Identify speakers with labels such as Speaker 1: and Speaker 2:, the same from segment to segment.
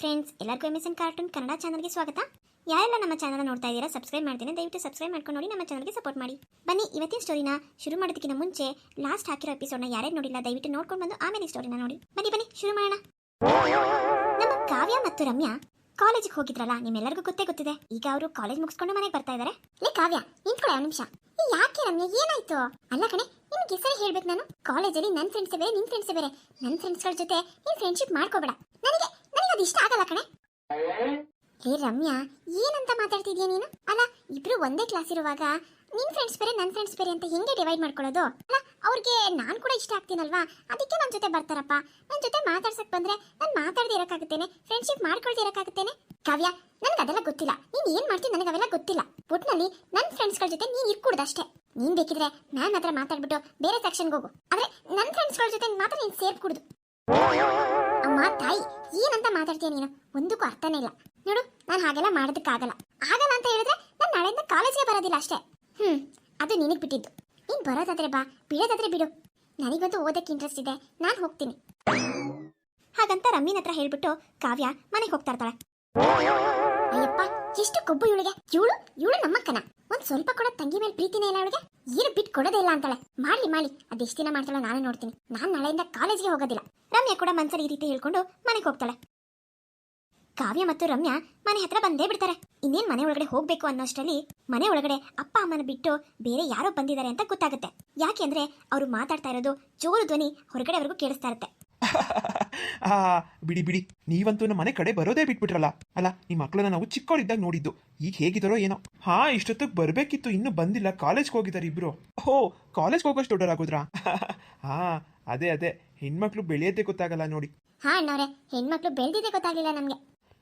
Speaker 1: Friends ಎಲ್ಲರಿಗೂ M S N cartoon Kannada ಚಾನಲ್ಗೆ ಸ್ವಾಗತ. ಯಾರೆಲ್ಲ ನಮ್ಮ ಚಾನಲ್ ನೋಡ್ತಾ ಇದ್ದೀರಾ ಸಬ್ಸ್ಕ್ರೈಬ್ ಮಾಡ್ತೀನಿ. ದಯವಿಟ್ಟು ಸಬ್ಸ್ಕ್ರೈಬ್ ಮಾಡ್ಕೊಂಡು ನೋಡಿ ನಮ್ಮ ಚಾನಲ್ಗೆ ಸಪೋರ್ಟ್ ಮಾಡಿ. ಬನ್ನಿ, ಇವತ್ತಿನ ಸ್ಟೋರಿನ ಶುರು ಮಾಡೋದಕ್ಕಿಂತ ಮುಂಚೆ ಲಾಸ್ಟ್ ಹಾಕಿರೋ ಎಪಿಸೋಡ್ನ ಯಾರೇ ನೋಡಿಲ್ಲ, ದಯವಿಟ್ಟು ನೋಡ್ಕೊಂಡು ಬಂದು ಆಮೇಲೆ ಸ್ಟೋರಿನ ನೋಡಿ. ಬನ್ನಿ ಬನ್ನಿ, ಶುರು ಮಾಡೋಣ. ನಮ್ಮ ಕಾವ್ಯ ಮತ್ತು ರಮ್ಯಾ ಕಾಲೇಜಿಗೆ ಹೋಗಿದ್ರಲ್ಲ, ನಿಮ್ಮೆಲ್ಲರಿಗೂ ಗೊತ್ತೇ ಗೊತ್ತಿದೆ. ಈಗ ಅವರು ಕಾಲೇಜ್ ಮುಗಿಸ್ಕೊಂಡು ಮನೆಗೆ ಬರ್ತಾ ಇದ್ದಾರೆ ಲೇ ಕಾವ್ಯ ನಿಂತ್ಕೊಳ್ಳಿ ಒಂದು ನಿಮಿಷ. ಯಾಕೆ ರಮ್ಯಾ, ಏನಾಯ್ತು? ಅಲ್ಲ ಕಣೆ, ನಿಮ್ಗೆ ಸರಿ ಹೇಳ್ಬೇಕು ನಾನು? ಕಾಲೇಜಲ್ಲಿ ನನ್ನ ಫ್ರೆಂಡ್ಸ್ ಬೇರೆ ನಿನ್ ಫ್ರೆಂಡ್ಸ್ ಬೇರೆ. ನನ್ನ ಫ್ರೆಂಡ್ಸ್ಗಳ ಜೊತೆ ನೀನ್ ಫ್ರೆಂಡ್ಶಿಪ್ ಮಾಡ್ಕೋಬೇಡ. ನನಗೆ ಅದು ಇಷ್ಟ ಆಗಲ್ಲ ಕಣೆ. ಹೇ ರಮ್ಯಾ, ಏನಂತ ಮಾತಾಡ್ತಿದ್ಯಾ ನೀನು? ಅಲ್ಲ, ಇಬ್ರು ಒಂದೇ ಕ್ಲಾಸ್ ಇರುವಾಗ ನಿನ್ ಫ್ರೆಂಡ್ಸ್ ಬೇರೆ ನನ್ನ ಫ್ರೆಂಡ್ಸ್ ಬೇರೆ ಅಂತ ಹೆಂಗೆ ಡಿವೈಡ್ ಮಾಡ್ಕೊಳ್ಳೋದು? ಅಲ್ಲ, ಅವ್ರಿಗೆ ನಾನು ಕೂಡ ಇಷ್ಟ ಆಗ್ತೀನಲ್ವಾ? ಅದಕ್ಕೆ ನನ್ನ ಜೊತೆ ಬರ್ತಾರಪ್ಪ. ನನ್ನ ಜೊತೆ ಮಾತಾಡ್ಸಕ್ ಬಂದ್ರೆ ನಾನು ಮಾತಾಡದೆ ಇರಕ್ಕಾಗುತ್ತೇನೆ ಫ್ರೆಂಡ್ಶಿಪ್ ಮಾಡ್ಕೊಳ್ದೆ ಇರಕ್ಕಾಗುತ್ತೇನೆ. ಕಾವ್ಯ, ನನಗೆ ಅದೆಲ್ಲ ಗೊತ್ತಿಲ್ಲ. ನೀನ್ ಏನ್ ಮಾಡ್ತೀನಿ ನನಗೆ ಅವೆಲ್ಲ ಗೊತ್ತಿಲ್ಲ. ಒಟ್ನಲ್ಲಿ ನನ್ನ ಫ್ರೆಂಡ್ಸ್ಗಳ ಜೊತೆ ನೀನ್ ಇರ್ಕೂಡ್ದಷ್ಟೇ. ನೀನ್ ಬೇಕಿದ್ರೆ ಮ್ಯಾಮ್ ಹತ್ರ ಮಾತಾಡ್ಬಿಟ್ಟು ಬೇರೆ ಸೆಕ್ಷನ್ಗೆ ಹೋಗು. ಆದ್ರೆ ನನ್ನ ಫ್ರೆಂಡ್ಸ್ಗಳ ಜೊತೆ ಮಾತ್ರ ನೀನ್ ಸೇರ್ಕೂಡ್ದು. ಅಮ್ಮ, ತಾಯಿ, ಏನಂತ ಮಾತಾಡ್ತೀಯ ನೀನು? ಒಂದಕ್ಕೂ ಅರ್ಥನೇ ಇಲ್ಲ. ನೋಡು, ನಾನು ಹಾಗೆಲ್ಲ ಮಾಡೋದಕ್ಕಾಗಲ್ಲ. ಆಗಲ್ಲ ಅಂತ ಹೇಳಿದ್ರೆ ನಾನು ನಾಳೆಯಿಂದ ಕಾಲೇಜೇ ಬರೋದಿಲ್ಲ ಅಷ್ಟೇ. ಹ್ಮ್, ಅದು ನಿನಗೆ ಬಿಟ್ಟಿದ್ದು. ನೀನು ಬರೋದಾದ್ರೆ ಬಾ, ಬಿಡೋದಾದ್ರೆ ಬಿಡು. ನನಗಂತೂ ಓದಕ್ಕೆ ಇಂಟ್ರೆಸ್ಟ್ ಇದೆ. ನಾನು ಹೋಗ್ತೀನಿ. ಹಾಗಂತ ರಮ್ಮಿನ ಹತ್ರ ಹೇಳ್ಬಿಟ್ಟು ಕಾವ್ಯ ಮನೆಗೆ ಹೋಗ್ತಾ ಇರ್ತಾಳೆ. ಎಷ್ಟು ಕೊಬ್ಬು ಇವಳಿಗೆ? ಇವಳು ಇವಳು ನಮ್ಮಕ್ಕನ. ಒಂದ್ ಸ್ವಲ್ಪ ಕೂಡ ತಂಗಿ ಮೇಲೆ ಪ್ರೀತಿನೇ ಇಲ್ಲ ಅವಳಿಗೆ? ಏನು ಬಿಟ್ಟು ಕೊಡೋದೇ ಇಲ್ಲ ಅಂತಾಳೆ. ಮಾಡ್ಲಿ ಮಾಡಿ ಅದೆಷ್ಟು ದಿನ ಮಾಡ್ತಾಳೆ ನಾನು ನೋಡ್ತೀನಿ. ನಾನು ನಾಳೆಯಿಂದ ಕಾಲೇಜ್ಗೆ ಹೋಗೋದಿಲ್ಲ. ರಮ್ಯಾ ಕೂಡ ಮನ್ಸಲ್ಲಿ ಈ ರೀತಿ ಹೇಳ್ಕೊಂಡು ಮನೆಗೆ ಹೋಗ್ತಾಳೆ. ಕಾವ್ಯ ಮತ್ತು ರಮ್ಯಾ ಮನೆ ಹತ್ರ ಬಂದೇ ಬಿಡ್ತಾರೆ. ಇನ್ನೇನ್ ಮನೆ ಒಳಗಡೆ ಹೋಗ್ಬೇಕು ಅನ್ನೋಷ್ಟರಲ್ಲಿ ಮನೆ ಒಳಗಡೆ ಅಪ್ಪ, ಅಮ್ಮನ ಬಿಟ್ಟು ಬೇರೆ ಯಾರೋ ಬಂದಿದ್ದಾರೆ ಅಂತ ಗೊತ್ತಾಗುತ್ತೆ. ಯಾಕೆಂದ್ರೆ ಅವರು ಮಾತಾಡ್ತಾ ಇರೋದು ಜೋರು ಧ್ವನಿ ಹೊರಗಡೆವರೆಗೂ ಕೇಳಿಸ್ತಾ ಇರುತ್ತೆ.
Speaker 2: ಆ ಬಿಡಿ ಬಿಡಿ. ನೀವಂತೂ ನಮ್ಮ ಮನೆ ಕಡೆ ಬರೋದೇ ಬಿಟ್ಬಿಟ್ರಲ್ಲ. ಅಲ್ಲ ನಿಮ್ಮ ಮಕ್ಕಳನ್ನ ನಾವು ಚಿಕ್ಕವಳಿದ್ದಾಗ ನೋಡಿದ್ದು. ಈಗ ಹೇಗಿದ್ದಾರೋ ಏನೋ. ಹಾ ಇಷ್ಟೊತ್ತಿಗೆ ಬರಬೇಕಿತ್ತು ಇನ್ನೂ ಬಂದಿಲ್ಲ. ಕಾಲೇಜ್ಗೆ ಹೋಗಿದ್ದಾರೆ ಇಬ್ರು. ಓಹ್ ಕಾಲೇಜ್ಗೆ ಹೋಗೋಷ್ಟು ದೊಡ್ಡರಾಗೋದ್ರಾ? ಹಾ ಅದೇ ಅದೇ. ಹೆಣ್ಮಕ್ಳು ಬೆಳೆಯೋದೇ ಗೊತ್ತಾಗಲ್ಲ ನೋಡಿ.
Speaker 1: ಹಾ ಅಣ್ಣವ್ರೆ. ಹೆಣ್ಮಕ್ಳು ಬೆಳೆದಿದ್ದೇ ಗೊತ್ತಾಗ್ಲಿಲ್ಲ ನಮ್ಗೆ.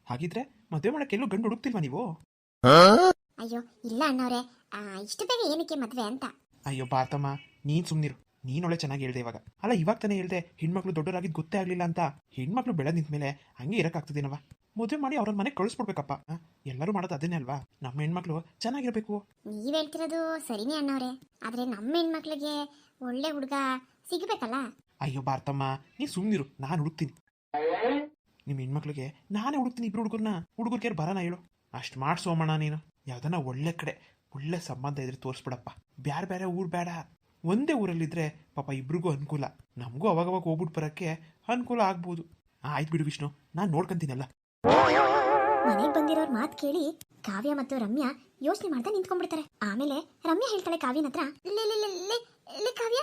Speaker 2: ಹಾಗಿದ್ರೆ ಮದುವೆ ಮಾಡಕ್ಕೆ ಎಲ್ಲೂ ಗಂಡು ಹುಡುಕ್ತಿಲ್ವಾ ನೀವು?
Speaker 1: ಅಯ್ಯೋ ಇಲ್ಲ ಅಣ್ಣವ್ರೆ. ಇಷ್ಟು ಬೇಗ ಏನಕ್ಕೆ ಮದ್ವೆ ಅಂತ?
Speaker 2: ಅಯ್ಯೋ ಬಾತಮ್ಮ. ನೀನ್ ಸುಮ್ನಿರು. ನೀನ್ ಒಳ್ಳೆ ಚೆನ್ನಾಗಿ ಹೇಳ್ದೆ ಇವಾಗ. ಅಲ್ಲ ಇವಾಗ ತಾನೇ ಹೇಳ್ದೆ ಹೆಣ್ಮಕ್ಳು ದೊಡ್ಡವರಾಗಿದ್ದು ಗೊತ್ತೇ ಆಗ್ಲಿಲ್ಲ ಅಂತ. ಹೆಣ್ಮಕ್ಳು ಬೆಳೆದ್ ನಿಂತ್ಮೇಲೆ ಹಂಗೆ ಇರಕ್ಕಾಗ್ತದೇನವ ಮದುವೆ ಮಾಡಿ ಅವ್ರ ಮನೆ ಕಳಿಸ್ಬಿಡ್ಬೇಕಪ್ಪ ಎಲ್ಲರೂ ಮಾಡೋದು ಅದನ್ನೇ ಅಲ್ವಾ? ನಮ್ಮ ಹೆಣ್ಮಕ್ಳು ಚೆನ್ನಾಗಿರ್ಬೇಕು.
Speaker 1: ನೀವ್ ಹೇಳ್ತಿರೋದು ಸರಿನೇ ಅಣ್ಣವ್ರೆ. ಆದ್ರೆ ನಮ್ಮ ಹೆಣ್ಮಕ್ಳಿಗೆ ಒಳ್ಳೆ ಹುಡುಗ ಸಿಗ್ಬೇಕಲ್ಲ?
Speaker 2: ಅಯ್ಯೋ ಭಾರತಮ್ಮ ನೀ ಸುಮ್ನಿರು ನಾನು ಹುಡುಕ್ತೀನಿ. ನಿಮ್ಮ ಹೆಣ್ಮಕ್ಳಿಗೆ ನಾನೇ ಹುಡುಕ್ತೀನಿ ಇಬ್ರು ಹುಡುಗರ್ನ. ಹುಡುಗರ್ಗೆ ಬರೋಣ ಹೇಳು. ಅಷ್ಟು ಮಾಡಿ ಸೋಮಣ್ಣ ನೀನು. ಯಾವ್ದನ್ನ ಒಳ್ಳೆ ಕಡೆ ಒಳ್ಳೆ ಸಂಬಂಧ ಇದ್ರೆ ತೋರಿಸ್ಬಿಡಪ್ಪ. ಬ್ಯಾರೆ ಬೇರೆ ಊರು ಬೇಡ ಒಂದೇ ಊರಲ್ಲಿದ್ದರೆ ಪಾಪ ಇಬ್ರಿಗೂ ಅನುಕೂಲ. ನಮಗೂ ಅವಾಗವಾಗ ಹೋಗ್ಬಿಟ್ಟು ಬರೋಕ್ಕೆ ಅನುಕೂಲ ಆಗ್ಬೋದು. ಆಯ್ತು ಬಿಡು ವಿಷ್ಣು, ನಾನು ನೋಡ್ಕೊಂತೀನಲ್ಲ.
Speaker 1: ಮನೆಗೆ ಬಂದಿರೋರ್ ಮಾತು ಕೇಳಿ ಕಾವ್ಯ ಮತ್ತು ರಮ್ಯಾ ಯೋಚನೆ ಮಾಡ್ತಾ ನಿಂತ್ಕೊಂಡ್ಬಿಡ್ತಾರೆ. ಆಮೇಲೆ ರಮ್ಯಾ ಹೇಳ್ತಾಳೆ ಕಾವ್ಯನ ಹತ್ರ ಕಾವ್ಯ,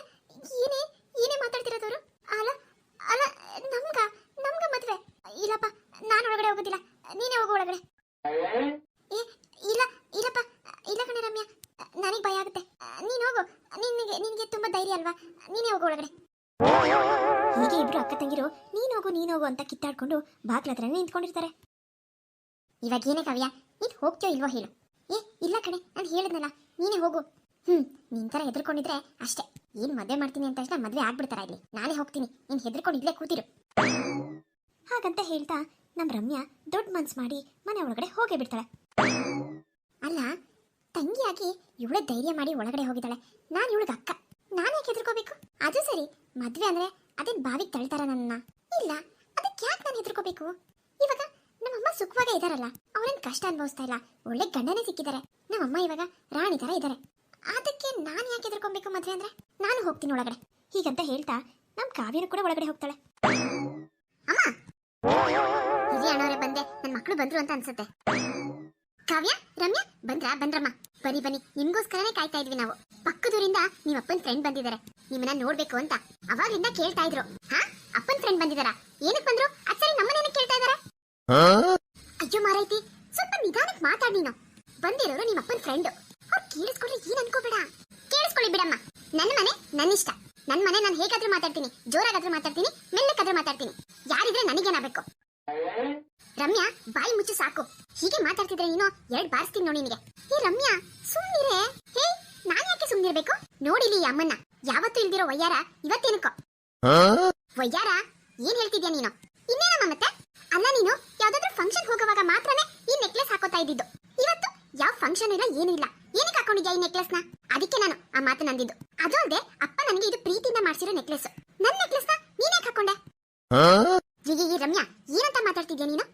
Speaker 1: ಏನೇ ಏನೇ ಮಾತಾಡ್ತಿರೋದವ್ರು? ಅಲ್ಲ ಅಲ್ಲ, ನಮ್ಗ ನಮ್ಗ ಮದ್ವೆ. ಇಲ್ಲಪ್ಪ, ನಾನು ಒಳಗಡೆ ಹೋಗೋದಿಲ್ಲ. ನೀನೇ ಹೋಗು ಒಳಗಡೆ. ಇಲ್ಲ, ಇಲ್ಲಪ್ಪ, ಇಲ್ಲ ಕಣೆ ರಮ್ಯಾ ನನಗೆ ಭಯ ಆಗುತ್ತೆ. ನೀನು ಹೋಗು. ನಿನಗೆ ನಿನಗೆ ತುಂಬಾ ಧೈರ್ಯ ಅಲ್ವಾ? ನೀನೇ ಹೋಗು ಒಳಗಡೆ. ಹೀಗೆ ಇಬ್ರು ಅಕ್ಕ ತಂಗಿರು ನೀನು ಹೋಗು ನೀನು ಹೋಗು ಅಂತ ಕಿತ್ತಾಡ್ಕೊಂಡು ಬಾಗ್ಲ ಹತ್ರ ನಿಂತ್ಕೊಂಡಿರ್ತಾರೆ. ಇವಾಗ ಏನೇ ಕಾವ್ಯ, ನೀನು ಹೋಗ್ತೀಯೋ ಇಲ್ವೋ ಹೇಳು. ಏ, ಇಲ್ಲ ಕಣೆ, ನಾನು ಹೇಳಿದ್ನಲ್ಲ, ನೀನೇ ಹೋಗು. ಹ್ಮ್, ನಿನ್ ತರ ಹೆದರ್ಕೊಂಡಿದ್ರೆ ಅಷ್ಟೇ. ಏನ್ ಮದುವೆ ಮಾಡ್ತೀನಿ ಅಂತ ತಕ್ಷಣ ಮದ್ವೆ ಆಗ್ಬಿಡ್ತಾರ ಇಲ್ಲಿ? ನಾನೇ ಹೋಗ್ತೀನಿ. ನೀನ್ ಹೆದರ್ಕೊಂಡು ಇಲ್ಲೇ ಕೂತಿರು. ಹಾಗಂತ ಹೇಳ್ತಾ ನಮ್ ರಮ್ಯಾ ದೊಡ್ಡ ಮನ್ಸ್ ಮಾಡಿ ಮನೆ ಒಳಗಡೆ ಹೋಗೇ ಬಿಡ್ತಾಳೆ. ಅಲ್ಲ ತಂಗಿಯಾಗಿ ಇವಳೇ ಧೈರ್ಯ ಮಾಡಿ ಒಳಗಡೆ ಹೋಗಿದ್ದಾಳೆ. ನಾನು ಇವಳಿಗೆ ಅಕ್ಕ. ನಾನು ಯಾಕೆ ಹೆದರ್ಕೋಬೇಕು? ಅದು ಸರಿ. ಮದ್ವೆ ಅಂದ್ರೆ ಅದೇನ್ ಬಾವಿಗೆ ತಳ್ತಾರ ನನ್ನ ಇಲ್ಲ ಅದಕ್ಕೆ ಯಾಕೆ ನಾನು ಹೆದರ್ಕೋಬೇಕು? ಇವಾಗ ನಮ್ಮಮ್ಮ ಸುಖವಾಗೇ ಇದಾರಲ್ಲ. ಅವ್ರೇನ್ ಕಷ್ಟ ಅನುಭವಿಸ್ತಾ ಇಲ್ಲ. ಒಳ್ಳೆ ಗಂಡನೇ ಸಿಕ್ಕಿದ್ದಾರೆ. ನಮ್ಮಮ್ಮ ಇವಾಗ ರಾಣಿ ತರ ಇದ್ದಾರೆ ಅದಕ್ಕೆ ನಾನು ಯಾಕೆ ಹೆದರ್ಕೊಬೇಕು ಮದ್ವೆ ಅಂದ್ರೆ? ನಾನು ಹೋಗ್ತೀನಿ ಒಳಗಡೆ. ಹೀಗಂತ ಹೇಳ್ತಾ ನಮ್ ಕಾವ್ಯನು ಕೂಡ ಒಳಗಡೆ ಹೋಗ್ತಾಳೆ. ಅಮ್ಮ! ಹಿರಿಯ ಅಣ್ಣವರೇ, ಬಂದೆ. ನನ್ನ ಮಕ್ಕಳು ಬಂದ್ರು ಅಂತ ಅನ್ಸುತ್ತೆ. ಕಾವ್ಯ ರಮ್ಯಾ ಬಂದ್ರ ಬಂದ್ರಮ್ಮ. ಬನ್ನಿ ಬನ್ನಿ. ನಿಮ್ಗೋಸ್ಕರನೇ ಕಾಯ್ತಾ ಇದ್ವಿ ನಾವು. ಪಕ್ಕದೂರಿಂದ ನಿಮ್ಮ ಅಪ್ಪನ ಫ್ರೆಂಡ್ ಬಂದಿದ್ದಾರೆ ನಿಮ್ಮನ್ನ ನೋಡ್ಬೇಕು ಅಂತ ಅವಾಗಿಂದ ಕೇಳ್ತಾ ಇದ್ರು. ಹಾ? ಅಪ್ಪನ ಫ್ರೆಂಡ್ ಬಂದಿದಾರ? ಏನಕ್ಕೆ ಬಂದ್ರು? ಅದ್ ಸರಿ ನಮ್ಮನೇನ ಕೇಳ್ತಾ ಇದಾರೆ. ಅಯ್ಯೋ ಮಾರೈತಿ ಸ್ವಲ್ಪ ನಿಧಾನಕ್ಕೆ ಮಾತಾಡ್ ನೀನು. ಬಂದಿರೋರು ನಿಮ್ಮ ಅಪ್ಪನ ಫ್ರೆಂಡ್ ಅವ್ರು ಕೇಳಿಸ್ಕೊಂಡ್ರೆ ಏನ್ ಅನ್ಕೋಬೇಡ. ಕೇಳಿಸ್ಕೊಳ್ಳಿ ಬಿಡಮ್ಮ. ನನ್ನ ಮನೆ ನನ್ನ ಇಷ್ಟ ನನ್ನ ಮನೆ ನಾನು ಹೇಗಾದ್ರೂ ಮಾತಾಡ್ತೀನಿ. ಜೋರಾಗಾದ್ರೂ ಮಾತಾಡ್ತೀನಿ ಮೆಲ್ಲಕ್ಕಾದ್ರೂ ಮಾತಾಡ್ತೀನಿ. ಯಾರಿದ್ರೆ ನನಗೇನಾಗಬೇಕು? ರಮ್ಯಾ ಬಾಯಿ ಮುಚ್ಚು ಸಾಕು. ಹೀಗೆ ಮಾತಾಡ್ತಿದ್ರೆ ನೀನು ಎರಡ್ ಬಾರಿಸ್ತೀನಿ ನೋಡಿ ನಿನಗೆ. ಹೇ ರಮ್ಯಾ ಸುಮ್ನಿರೆ. ಹೇ ನಾನ್ ಯಾಕೆ ಸುಮ್ನಿರ್ಬೇಕು? ನೋಡಿಲಿ ಅಮ್ಮನ್ನ. ಯಾವತ್ತೂ ಇಲ್ದಿರೋ ವಯ್ಯಾರ ಇವತ್ತೇನಕ್ಕೋ. ವಯ್ಯಾರ ಏನ್ ಹೇಳ್ತಿದ್ಯಾ ನೀನು? ಇನ್ನೇನಮ್ಮ ಮತ್ತೆ? ಅಲ್ಲ ನೀನು ಯಾವ್ದಾದ್ರು ಫಂಕ್ಷನ್ ಹೋಗುವಾಗ ಮಾತ್ರನೇ ಈ ನೆಕ್ಲೆಸ್ ಹಾಕೋತಾ ಇದ್ದಿದ್ದು. ಇವತ್ತು ಯಾವ ಫಂಕ್ಷನ್ ಇಲ್ಲ ಏನಿಲ್ಲ ಇಲ್ಲ. ಏನಕ್ಕೆ ಹಾಕೊಂಡಿದ್ಯಾ ಈ ನೆಕ್ಲೆಸ್ನ? ಅದಕ್ಕೆ ನಾನು ಆ ಮಾತು ನಂದಿದ್ದು. ಅದು ಅಲ್ಲದೆ ಅಪ್ಪ ನನಗೆ ಇದು ಪ್ರೀತಿಯಿಂದ ಮಾಡಿಸಿರೋ ನೆಕ್ಲೆಸ್ ನನ್ನ ನೆಕ್ಲೆಸ್ನ ನೀನ್ ಯಾಕೆ ಹಾಕೊಂಡೆ? ಈ ರಮ್ಯಾ ಏನಂತ ಮಾತಾಡ್ತಿದ್ಯಾ ನೀನು?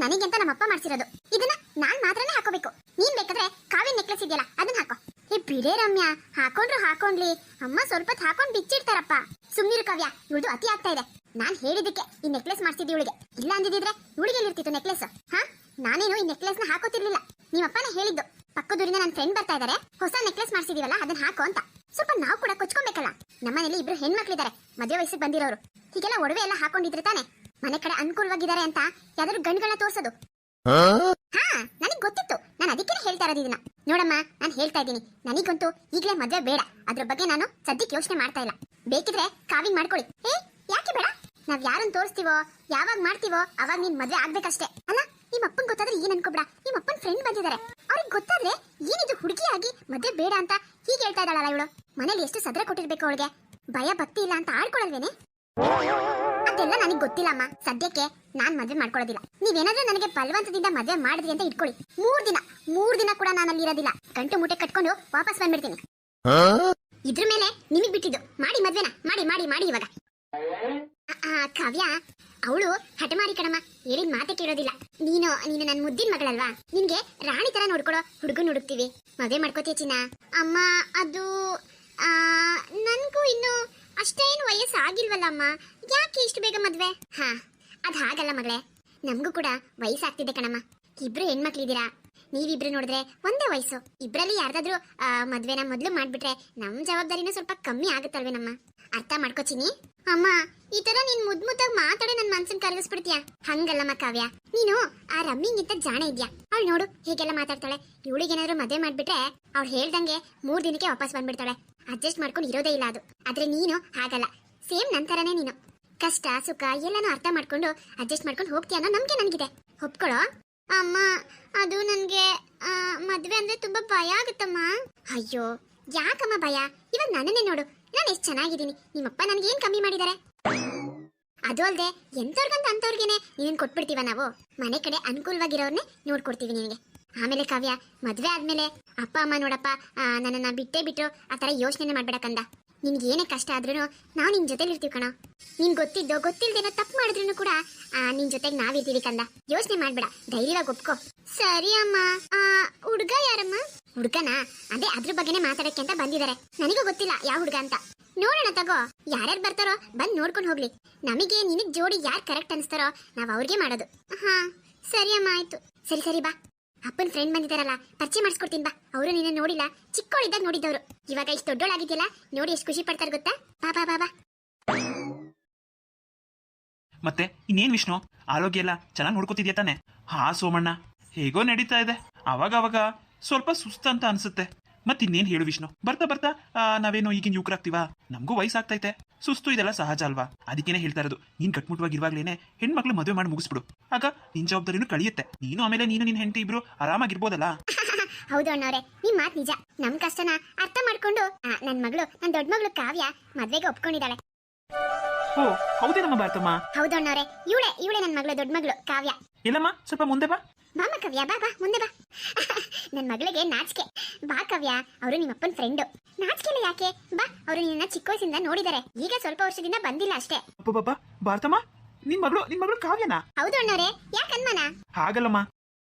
Speaker 1: ಇದು ನನಗೆ ಅಂತ ನಮ್ಮ ಅಪ್ಪ ಮಾಡ್ಸಿರೋದು. ಇದನ್ನ ನಾನ್ ಮಾತ್ರನೇ ಹಾಕೋಬೇಕು. ನೀನ್ ಬೇಕಾದ್ರೆ ಕಾವಿ ನೆಕ್ಲೆಸ್ ಇದೆಯಲ್ಲ, ಅದನ್ನ ಹಾಕೋ. ಏ, ಬಿಡೇ ರಮ್ಯಾ, ಹಾಕೊಂಡ್ರು ಹಾಕೊಂಡ್ಲಿ. ಅಮ್ಮ ಸ್ವಲ್ಪ ಹಾಕೊಂಡ್ ಬಿಚ್ಚಿಡ್ತಾರಪ್ಪ. ಸುಮ್ನಿರು ಕಾವ್ಯ ಇವಳು ಅತಿ ಆಗ್ತಾ ಇದೆ. ನಾನ್ ಹೇಳಿದಕ್ಕೆ ಈ ನೆಕ್ಲೆಸ್ ಮಾಡ್ಸಿದ್ದೆ ಇವಳಿಗೆ. ಇಲ್ಲ ಅಂದಿದ್ರೆ ಇವಳಿಗೆ ಇರ್ತಿತ್ತು ನೆಕ್ಲೆಸ್? ಹಾ? ನಾನೇನು ಈ ನೆಕ್ಲೆಸ್ನ ಹಾಕೋತಿರ್ಲಿಲ್ಲ ನಿಮ್ಮಪ್ಪನೇ ಹೇಳಿದ್ದು. ಪಕ್ಕದೂರಿಂದ ನನ್ನ ಫ್ರೆಂಡ್ ಬರ್ತಾ ಇದಾರೆ. ಹೊಸ ನೆಕ್ಲೆಸ್ ಮಾಡ್ಸಿದೀವಲ್ಲ ಅದನ್ನ ಹಾಕೋ ಅಂತ. ಸ್ವಲ್ಪ ನಾವು ಕೂಡ ಕೊಚ್ಕೊಬೇಕಲ್ಲ. ನಮ್ಮನೇಲಿ ಇಬ್ರು ಹೆಣ್ಮಕ್ಳಿದ್ದಾರೆ ಮದುವೆ ವಯಸ್ಸಿಗೆ ಬಂದಿರೋರು. ಹೀಗೆಲ್ಲ ಒಡವೆ ಎಲ್ಲ ಹಾಕೊಂಡಿದ್ರೆ ತಾನೆ? ಮನೆ ಕಡೆ ಅನುಕೂಲವಾಗಿದ್ದಾರೆ ಅಂತ ಯಾವ್ದಾದ್ರು ಗಂಡುಗಳನ್ನ ತೋರ್ಸೋದು. ಹಾ? ನನಗ್ ಗೊತ್ತಿತ್ತು. ನಾನು ಅದಕ್ಕೆ ಹೇಳ್ತಾ ಇರೋದು ಇದನ್ನ. ನೋಡಮ್ಮ ನಾನು ಹೇಳ್ತಾ ಇದ್ದೀನಿ. ನನಗಂತೂ ಈಗಲೇ ಮದ್ವೆ ಬೇಡ. ಅದ್ರ ಬಗ್ಗೆ ನಾನು ಸದ್ಯಕ್ಕೆ ಯೋಚನೆ ಮಾಡ್ತಾ ಇಲ್ಲ. ಬೇಕಿದ್ರೆ ಕಾವಿಂಗ್ ಮಾಡ್ಕೊಳ್ಳಿ. ಏ ಯಾಕೆ ಬೇಡ? ನಾವ್ ಯಾರನ್ನ ತೋರಿಸ್ತೀವೋ ಯಾವಾಗ ಮಾಡ್ತೀವೋ ಅವಾಗ ನೀನ್ ಮದ್ವೆ ಆಗ್ಬೇಕಷ್ಟೇ. ಅಲ್ಲ ನಿಮ್ಮ ಅಪ್ಪನ್ ಗೊತ್ತಾದ್ರೆ ಏನ್ ಅನ್ಕೋಬೇಡ. ನಿಮ್ಮ ಅಪ್ಪನ್ ಫ್ರೆಂಡ್ ಬಂದಿದ್ದಾರೆ. ಅವ್ರಿಗೆ ಗೊತ್ತಾದ್ರೆ ಏನಿದು ಹುಡುಗಿಯಾಗಿ ಮದ್ವೆ ಬೇಡ ಅಂತ ಹೀಗೆ ಹೇಳ್ತಾ ಇದ್ದಾಳಲ್ಲ ಇವಳು. ಮನೇಲಿ ಎಷ್ಟು ಸದ್ರ ಕೊಟ್ಟಿರ್ಬೇಕು ಅವಳಿಗೆ? ಭಯ ಭಕ್ತಿ ಇಲ್ಲ ಅಂತ ಆಡ್ಕೊಳಲ್ವೇನೆ ಅದೆಲ್ಲ ನನಗೆ ಗೊತ್ತಿಲ್ಲಮ್ಮ. ಸದ್ಯಕ್ಕೆ ನಾನ್ ಮದ್ವೆ ಮಾಡ್ಕೊಳ್ಳೋದಿಲ್ಲ. ನೀವೇನಾದ್ರೂ ನನಗೆ ಬಲವಂತದಿಂದ ಮದ್ವೆ ಮಾಡಿದ್ರಿ ಅಂತ ಇಟ್ಕೊಳ್ಳಿ. ಮೂರ್ ದಿನ ಮೂರ್ ದಿನ ಕೂಡ ನಾನು ಅಲ್ಲಿ ಇರೋದಿಲ್ಲ. ಗಂಟು ಮೂಟೆ ಕಟ್ಕೊಂಡು ವಾಪಸ್ ಬಂದ್ಬಿಡ್ತೀನಿ. ಇದ್ರ ಮೇಲೆ ನಿಮಗ್ ಬಿಟ್ಟಿದ್ದು. ಮಾಡಿ ಮದ್ವೆನ. ಮಾಡಿ ಮಾಡಿ ಮಾಡಿ ಇವಾಗ. ಕಾವ್ಯ ಅವಳು ಹಠಮಾರಿ ಕಣಮ್ಮ ಹೇಳಿದ ಮಾತೆ ಕೇಳೋದಿಲ್ಲ. ನೀನು ನೀನು ನನ್ನ ಮುದ್ದಿನ ಮಗಳಲ್ವಾ? ನಿನ್ಗೆ ರಾಣಿ ತರ ನೋಡ್ಕೊಳೋ ಹುಡುಗನ್ ಹುಡುಕ್ತೀವಿ. ಮದ್ವೆ ಮಾಡ್ಕೋತೀಯ ಚಿನ್ನ? ಅಮ್ಮ ಅದು ಆ, ನನ್ಗೂ ಇನ್ನು ಅಷ್ಟೇನು ವಯಸ್ಸು ಆಗಿಲ್ವಲ್ಲ ಅಮ್ಮ ಯಾಕೆ ಇಷ್ಟು ಬೇಗ ಮದ್ವೆ? ಹಾ, ಅದ್ ಹಾಗಲ್ಲ ಮಗಳೇ. ನಮಗೂ ಕೂಡ ವಯಸ್ಸಾಗ್ತಿದೆ ಕಣಮ್ಮ. ಇಬ್ರು ಹೆಣ್ಮಕ್ಳಿದ್ದೀರಾ? ನೀವಿಬ್ರು ನೋಡಿದ್ರೆ ಒಂದೇ ವಯಸ್ಸು. ಇಬ್ರಲ್ಲಿ ಯಾರ್ದಾದ್ರೂ ಮದ್ವೆನ ಮೊದ್ಲು ಮಾಡ್ಬಿಟ್ರೆ ನಮ್ ಜವಾಬ್ದಾರಿನೂ ಸ್ವಲ್ಪ ಕಮ್ಮಿ ಆಗುತ್ತಲ್ವೇನಮ್ಮ? ಅರ್ಥ ಮಾಡ್ಕೋತೀನಿ? ಅಮ್ಮ, ಈ ತರ ನೀನ್ ಮುದ್ ಮುದ್ದಾಗಿ ಮಾತಾಡಿ ನನ್ ಮನ್ಸನ್ ಕರಗಿಸ್ಬಿಡ್ತೀಯ? ಹಂಗಲ್ಲಮ್ಮ ಕಾವ್ಯ. ನೀನು ಆ ರಮ್ಮಿಂಗಿಂತ ಜಾಣ ಇದ್ಯಾ? ಅವಳು ನೋಡು, ಹೇಗೆಲ್ಲ ಮಾತಾಡ್ತಾಳೆ. ಇವಳಿಗೇನಾದ್ರೂ ಮದ್ವೆ ಮಾಡ್ಬಿಟ್ರೆ ಅವ್ಳು ಹೇಳ್ದಂಗೆ ಮೂರ್ ದಿನಕ್ಕೆ ವಾಪಸ್ ಬಂದ್ಬಿಡ್ತಾಳೆ. ಅಡ್ಜಸ್ಟ್ ಮಾಡ್ಕೊಂಡು ಇರೋದೇ ಇಲ್ಲ ಅದು. ಆದ್ರೆ ನೀನು ಹಾಗಲ್ಲ. ಸೇಮ್ ನಂತರನೇ ನೀನು. ಕಷ್ಟ, ಸುಖ ಎಲ್ಲಾನು ಅರ್ಥ ಮಾಡ್ಕೊಂಡು ಅಡ್ಜಸ್ಟ್ ಮಾಡ್ಕೊಂಡು ಹೋಗ್ತೀಯ ಅನ್ನೋ ನಂಬಿಕೆ ನನಗಿದೆ. ಒಪ್ಕೊಳ್ಳೋ ಅಮ್ಮ, ಅದು ನನಗೆ ಮದುವೆ ಅಂದ್ರೆ ತುಂಬಾ ಭಯ ಆಗುತ್ತಮ್ಮ. ಅಯ್ಯೋ, ಯಾಕಮ್ಮ ಭಯ? ಇವಾಗ ನನ್ನನ್ನೇ ನೋಡು. ನಾನು ಎಷ್ಟು ಚೆನ್ನಾಗಿದ್ದೀನಿ. ನಿಮ್ಮಪ್ಪ ನನಗೆ ಏನ್ ಕಮ್ಮಿ ಮಾಡಿದ್ದಾರೆ ಅದು ಅಲ್ಲದೆ ಎಂತವ್ರಿಗಂತ ಅಂತವ್ರಿಗೇನೆ ನೀನ್ ಕೊಟ್ಬಿಡ್ತೀವ ನಾವು? ಮನೆ ಕಡೆ ಅನುಕೂಲವಾಗಿರೋರ್ನೇ ನೋಡ್ಕೊಡ್ತೀವಿ ನಿನಗೆ. ಆಮೇಲೆ ಕಾವ್ಯ, ಮದ್ವೆ ಆದ್ಮೇಲೆ ಅಪ್ಪ, ಅಮ್ಮ ನೋಡಪ್ಪ ನನ್ನನ್ನ ಬಿಟ್ಟೇ ಬಿಟ್ಟು ಆ ತರ ಯೋಚನೆ ಮಾಡ್ಬೇಡ ಕಂದ. ನಿನ್ಗೆ ಏನೇ ಕಷ್ಟ ಆದ್ರೂ ನಾವು ನಿನ್ ಜೊತೆಲಿ ಇರ್ತೀವಿ ಕಣೋ. ನಿನ್ ಗೊತ್ತಿದ್ದೋ, ಗೊತ್ತಿಲ್ದೇನೋ ತಪ್ಪು ಮಾಡಿದ್ರು ಕೂಡ ನಿನ್ ಜೊತೆಗೆ ನಾವಿರ್ತೀವಿ ಕಂದ. ಯೋಚನೆ ಮಾಡ್ಬೇಡ, ಧೈರ್ಯವಾಗಿ ಒಪ್ಕೋ. ಸರಿ ಅಮ್ಮ. ಹುಡ್ಗ ಯಾರಮ್ಮ? ಹುಡ್ಗನ? ಅದೇ ಅದ್ರ ಬಗ್ಗೆನೇ ಮಾತಾಡಕ್ಕೆ ಅಂತ ಬಂದಿದ್ದಾರೆ ನನಗೂ ಗೊತ್ತಿಲ್ಲ ಯಾವ ಹುಡ್ಗ ಅಂತ. ನೋಡೋಣ ತಗೋ. ಯಾರ್ಯಾರು ಬರ್ತಾರೋ ಬಂದ್ ನೋಡ್ಕೊಂಡು ಹೋಗ್ಲಿ. ನಮಗೆ ನಿನಗ್ ಜೋಡಿ ಯಾರು ಕರೆಕ್ಟ್ ಅನ್ಸ್ತಾರೋ ನಾವ್ ಅವ್ರಿಗೆ ಮಾಡೋದು. ಹಾ, ಸರಿ ಅಮ್ಮ, ಆಯ್ತು. ಸರಿ ಸರಿ, ಬಾ. ಅಪ್ಪನ ಫ್ರೆಂಡ್ ಬಂದಿದ್ದಾರಲ್ಲ ಪರಿಚಯ ಮಾಡಿಸ್ಕೊಡ್ತೀನಿ ಬಾ. ಅವರು ನಿನ್ನ ನೋಡಿಲ್ಲ ಚಿಕ್ಕವಳಿದ್ದಾಗ ನೋಡಿದ್ದವ್ರು. ಇವಾಗ ಇಷ್ಟು ದೊಡ್ಡೋಳಾಗಿದ್ಯಲ್ಲ, ನೋಡಿ ಎಷ್ಟು ಖುಷಿ ಪಡ್ತಾರೆ ಗೊತ್ತಾ? ಬಾ ಬಾ ಬಾ ಬಾ.
Speaker 2: ಮತ್ತೆ, ಇನ್ನೇನ್ ವಿಷ್ಣು? ಆರೋಗ್ಯ ಎಲ್ಲ ಚೆನ್ನಾಗಿ ನೋಡ್ಕೋತಿದ್ಯಾ ತಾನೆ? ಹಾ ಸೋಮಣ್ಣ, ಹೇಗೋ ನಡೀತಾ ಇದೆ. ಅವಾಗ ಅವಾಗ ಸ್ವಲ್ಪ ಸುಸ್ತಂತ ಅನ್ಸುತ್ತೆ. ಮತ್ತೆ ಇನ್ನೇನ್ ಹೇಳು ವಿಷ್ಣು? ಬರ್ತಾ ಬರ್ತಾ ನಾವೇನೋ ಈಗಿನ ಯುವಕರಾಗ್ತೀವಾ? ನಮಗೂ ವಯಸ್ಸಾಗ್ತೈತೆ. ಸುಸ್ತು ಇದೆಲ್ಲ ಸಹಜ ಅಲ್ವಾ? ಅದಕ್ಕೇನೆ ಹೇಳ್ತಾ ಇರೋದು ನೀನ್ ಕಟ್ಮುಟ್ವಾಗಿರುವಾಗ್ಲೇನೆ ಹೆಣ್ಮಕ್ಳು ಮದುವೆ ಮಾಡಿ ಮುಗಿಸ್ಬಿಡು. ಆಗ ನಿನ್ ಜವಾಬ್ದಾರಿನೂ ಕಳಿಯುತ್ತೆ. ನೀನು ಆಮೇಲೆ ನೀನು ನಿನ್ ಹೆಂಡತಿ ಇಬ್ರು ಆರಾಮಾಗಿರ್ಬೋದಲ್ಲ?
Speaker 1: ಹೌದು ಅಣ್ಣವ್ರೆ ನಿಮ್ ಮಾತು ನಿಜ. ನಮ್ ಕಷ್ಟನ ಅರ್ಥ ಮಾಡ್ಕೊಂಡು ನನ್ ಮಗಳು ನನ್ ದೊಡ್ಡ ಮಗಳು ಕಾವ್ಯ ಮದ್ವೆಗೆ ಒಪ್ಕೊಂಡಿದ್ದಾಳೆ.
Speaker 2: ಓ ಹೌದೇನಮ್ಮ ಭಾರತಮ್ಮ?
Speaker 1: ಹೌದು ಅಣ್ಣವ್ರೆ ಇವಳೆ ಇವಳೆ ನನ್ ಮಗಳು ದೊಡ್ಡ ಮಗಳು ಕಾವ್ಯ.
Speaker 2: ಇಲ್ಲಮ್ಮ ಸ್ವಲ್ಪ ಮುಂದೆ ಬಾ.
Speaker 1: ಬಾಮ ಕವ್ಯ ಬಾ ಬಾ ಮುಂದೆ ಬಾ. ನನ್ನ ಮಗಳಿಗೆ ನಾಚಿಕೆ. ಬಾ ಕವ್ಯ ಅವರು ನಿಮ್ಮಪ್ಪನ ಫ್ರೆಂಡು ನಾಚಿಕೆಲ್ಲ ಯಾಕೆ? ಬಾ ಅವರು ನಿನ್ನ ಚಿಕ್ಕ ವಯಸ್ಸಿಂದ ನೋಡಿದ್ದಾರೆ ಈಗ ಸ್ವಲ್ಪ ವರ್ಷದಿಂದ ಬಂದಿಲ್ಲ ಅಷ್ಟೇ.
Speaker 2: ಅಬ್ಬಬ್ಬಬ್ಬ ಭಾರತಮ್ಮ ನಿನ್ ಮಗಳು ನಿನ್ ಮಗಳು ಕಾವ್ಯನಾ?
Speaker 1: ಹೌದು ಅಣ್ಣವ್ರೆ ಯಾಕೆ ಅನ್ಮಾನ?
Speaker 2: ಹಾಗಲ್ಲಮ್ಮ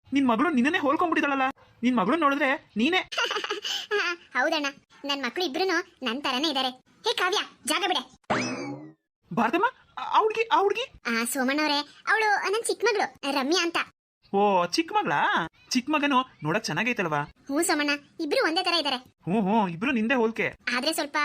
Speaker 2: ನಿನ್ ಮಗಳು ನಿನ್ನನ್ನೇ ಹೋಲ್ಕೊಂಡ್ಬಿಟ್ಟಿದಾಳಲ್ಲ ನಿನ್ ಮಗಳು ನೋಡಿದ್ರೆ ನೀನೇ
Speaker 1: ಹೌದಣ್ಣ. ನನ್ ಮಕ್ಳು ಇಬ್ರು ನನ್ನ ತರನೇ ಇದ್ದಾರೆ ಹೇ ಕಾವ್ಯ ಜಾಗ ಬಿಡೆ.
Speaker 2: ಭಾರತಮ್ಮ ಆ ಹುಡ್ಗಿ ಆ ಹುಡುಗಿ?
Speaker 1: ಆ ಸೋಮಣ್ಣವ್ರೆ ಅವಳು ನನ್ ಚಿಕ್ಕ ಮಗಳು ರಮ್ಯಾ ಅಂತ.
Speaker 2: ಓ ಚಿಕ್ಕ ಮಗಳಾ? ಚಿಕ್ಕ ಮಗನು ನೋಡಕ್ ಚೆನ್ನಾಗೈತಲ್ವಾ?
Speaker 1: ಹ್ಞೂ ಸೋಮಣ್ಣ ಇಬ್ರು ಒಂದೇ ತರ ಇದಾರೆ.
Speaker 2: ಹ್ಞೂ ಹ್ಞೂ ಇಬ್ರು ನಿಂದೆ ಹೋಲ್ಕೆ.
Speaker 1: ಆದ್ರೆ ಸ್ವಲ್ಪ